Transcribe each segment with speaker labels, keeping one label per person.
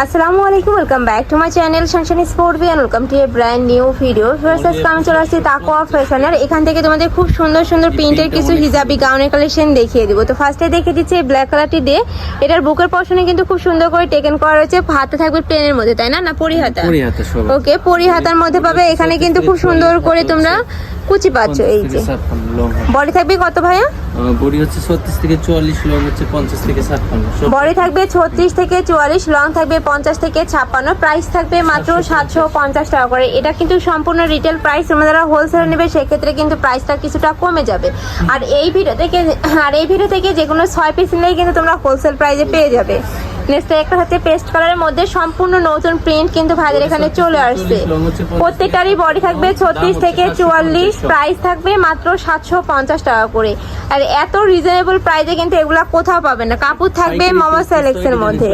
Speaker 1: আসসালামু আলাইকুম welcome back to my channel Shanshani sport V welcome to a brand new video versus কাম চলে আসছি তাকোয়া ফ্যাশনের এখান থেকে তোমাদের খুব সুন্দর সুন্দর প্রিন্টের কিছু হিজাবি গাউনের কালেকশন দেখিয়ে দিব। তো ফার্স্টে দেখে দিচ্ছি এই ব্ল্যাক কালারটি দিয়ে। এটার বুকের পশনে কিন্তু খুব সুন্দর করে টেকেন করা রয়েছে। হাতে থাকবে প্লেনের মধ্যে তাই না? না পরিহাতা? ওকে পরিহাতার মধ্যে পাবে। এখানে কিন্তু খুব সুন্দর করে তোমরা কুচি পাচ্ছ এই যে। বডি থাকবে কত ভাইয়া?
Speaker 2: বডি হচ্ছে ছত্রিশ থেকে চুয়াল্লিশ লং হচ্ছে পঞ্চাশ থেকে ছাপ্পান্ন। সব
Speaker 1: বডি থাকবে ছত্রিশ থেকে চুয়াল্লিশ লং থাকবে পঞ্চাশ থেকে ছাপ্পান্ন। প্রাইস থাকবে মাত্র সাতশো পঞ্চাশ। টাকা করে। এটা কিন্তু সম্পূর্ণ রিটেল প্রাইস তোমরা যারা হোলসেল নেবে সেক্ষেত্রে কিন্তু প্রাইসটা কিছুটা কমে যাবে। আর এই ভিডিও থেকে আর এই ভিডিও থেকে যে কোনো ছয় পিস নিলেই কিন্তু তোমরা হোলসেল প্রাইসে পেয়ে যাবে। নেক্সট একটা হচ্ছে পেস্ট কালারের মধ্যে সম্পূর্ণ নতুন প্রিন্ট কিন্তু ভাইদের এখানে চলে আসছে। প্রত্যেকটারই বডি থাকবে ছত্রিশ থেকে চুয়াল্লিশ প্রাইস থাকবে মাত্র সাতশো পঞ্চাশ টাকা করে। আর এত রিজনেবল প্রাইসে কিন্তু এগুলা কোথাও পাবে না। কাপড় থাকবে মামা সেলেক্সের মধ্যে।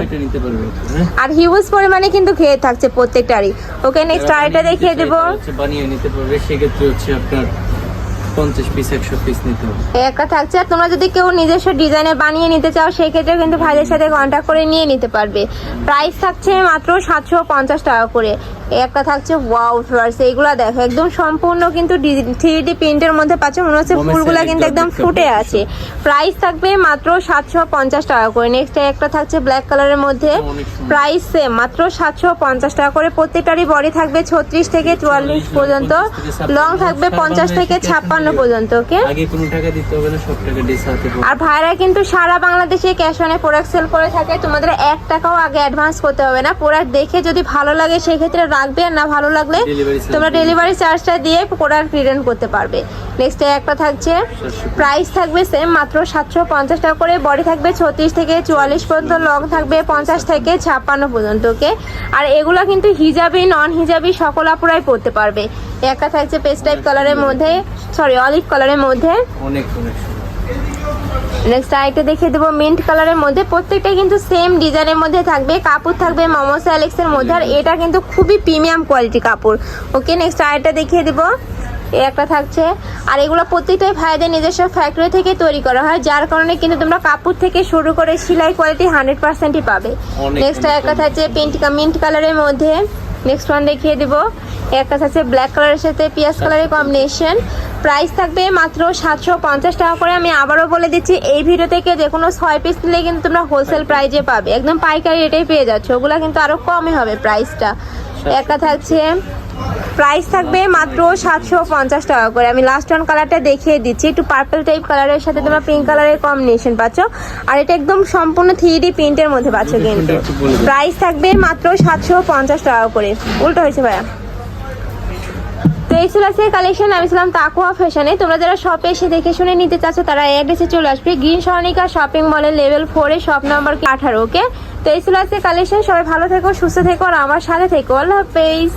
Speaker 2: হ্যাঁ?
Speaker 1: আর হিউজ পরিমাণে কিন্তু খেয়ে থাকছে প্রত্যেকটারই। ওকে নেক্সট আরেকটা দেখিয়ে দেবো।
Speaker 2: বানিয়ে নিতে পারবে। সেক্ষেত্রে হচ্ছে আপনার পঞ্চাশ পিস একশো পিস নিতে হবে।
Speaker 1: একটা থাকছে আর তোমরা যদি কেউ নিজস্ব ডিজাইনে বানিয়ে নিতে চাও সেই ক্ষেত্রে কিন্তু ভাইদের সাথে কন্ট্যাক্ট করে নিয়ে নিতে পারবে। প্রাইস থাকছে মাত্র সাতশো পঞ্চাশ টাকা করে। একটা থাকছে ওয়াও ফ্লাওয়ার্স এইগুলা দেখো একদম সম্পূর্ণ কিন্তু থ্রি ডি প্রিন্টের মধ্যে পাচ্ছ। মনে হচ্ছে ফুলগুলা কিন্তু
Speaker 2: একদম
Speaker 1: ফুটে আছে। প্রাইস থাকবে মাত্র সাতশো পঞ্চাশ টাকা করে। নেক্সট একটা থাকছে ব্ল্যাক কালারের মধ্যে। প্রাইস সেম মাত্র সাতশো পঞ্চাশ টাকা করে। প্রত্যেকটারই বডি থাকবে ছত্রিশ থেকে চুয়াল্লিশ পর্যন্ত। লং থাকবে পঞ্চাশ থেকে ছাপ্পান্ন পর্যন্ত ওকে?
Speaker 2: আগে কোনো টাকা দিতে হবে না সব টাকা ডিস হাতে
Speaker 1: আর ভাইরা কিন্তু সারা বাংলাদেশে ক্যাশ অনে প্রোডাক্ট সেল করে থাকে তোমাদের এক টাকাও আগে অ্যাডভান্স করতে হবে না। প্রোডাক্ট দেখে যদি ভালো লাগে সেক্ষেত্রে রাখবে আর না ভালো লাগলে তোমরা ডেলিভারি চার্জটা দিয়ে প্রোডাক্ট রিটার্ন করতে পারবে। নেক্সট একটা থাকছে। প্রাইস থাকবে সেম মাত্র সাতশো পঞ্চাশ টাকা করে। বডি থাকবে ছত্রিশ থেকে চুয়াল্লিশ পর্যন্ত লং থাকবে পঞ্চাশ থেকে ছাপ্পান্ন পর্যন্ত ওকে আর এগুলো কিন্তু হিজাবি নন হিজাবি সকল আপুরাই পরতে পারবে। একটা থাকছে পেস্ট টাইপ কালারের মধ্যে সরি অলিভ কালারের মধ্যে।
Speaker 2: অনেক অনেক সুন্দর।
Speaker 1: নেক্সট আরেকটা দেখিয়ে দেবো মিন্ট কালারের মধ্যে। প্রত্যেকটা কিন্তু সেম ডিজাইনের মধ্যে থাকবে। কাপড় থাকবে মোমোস অ্যালেক্সের মধ্যে। আর এটা কিন্তু খুবই প্রিমিয়াম কোয়ালিটি কাপড় ওকে নেক্সট আরেকটা দেখিয়ে দেবো। এই একটা থাকছে। আর এগুলো প্রত্যেকটাই ভাইদের নিজস্ব ফ্যাক্টরি থেকে তৈরি করা হয় যার কারণে কিন্তু তোমরা কাপড় থেকে শুরু করে সেলাই কোয়ালিটি হান্ড্রেড পার্সেন্টই পাবে। নেক্সট একটা থাকছে পিঙ্ক মিন্ট কালারের মধ্যে। নেক্সট ওয়ান দেখিয়ে দিব। একটা থাকছে ব্ল্যাক কালারের সাথে পিয়াজ কালারের কম্বিনেশন প্রাইস থাকবে মাত্র সাতশো পঞ্চাশ টাকা করে। আমি আবারও বলে দিচ্ছি এই ভিডিও থেকে যে কোনো ছয় পিস নিলে কিন্তু তোমরা হোলসেল প্রাইজে পাবে। একদম পাইকারি রেটেই পেয়ে যাচ্ছ। ওগুলো কিন্তু আরও কমই হবে প্রাইসটা একটা থাকছে প্রাইস থাকবে মাত্র সাতশো পঞ্চাশ টাকা করে। আমি লাস্ট ওয়ান কালারটা দেখিয়ে দিচ্ছি। একটু পার্পল টাইপ কালারের সাথে তোমরা পিঙ্ক কালারের কম্বিনেশন পাচ্ছ। আর এটা একদম সম্পূর্ণ থ্রি ডি প্রিন্টের মধ্যে পাচ্ছ কিন্তু। প্রাইস থাকবে মাত্র সাতশো পঞ্চাশ টাকা করে। উল্টো হয়েছে ভাইয়া। তো এই ছিল আজকের কালেকশন আমি ছিলাম তাকুয়া ফ্যাশনে তোমরা যারা শপে এসে দেখে শুনে নিতে চাচ্ছ তারা অ্যাড্রেসে চলে আসবে। গ্রিন সরণিকা শপিং মলের লেভেল ফোরে শপ নাম্বার আঠারো ওকে তো এই ছিল আজকের কালেকশন সবাই ভালো থেকো সুস্থ থেকো আর আমার সাথে থেকো। আল্লাহ হাফেজ।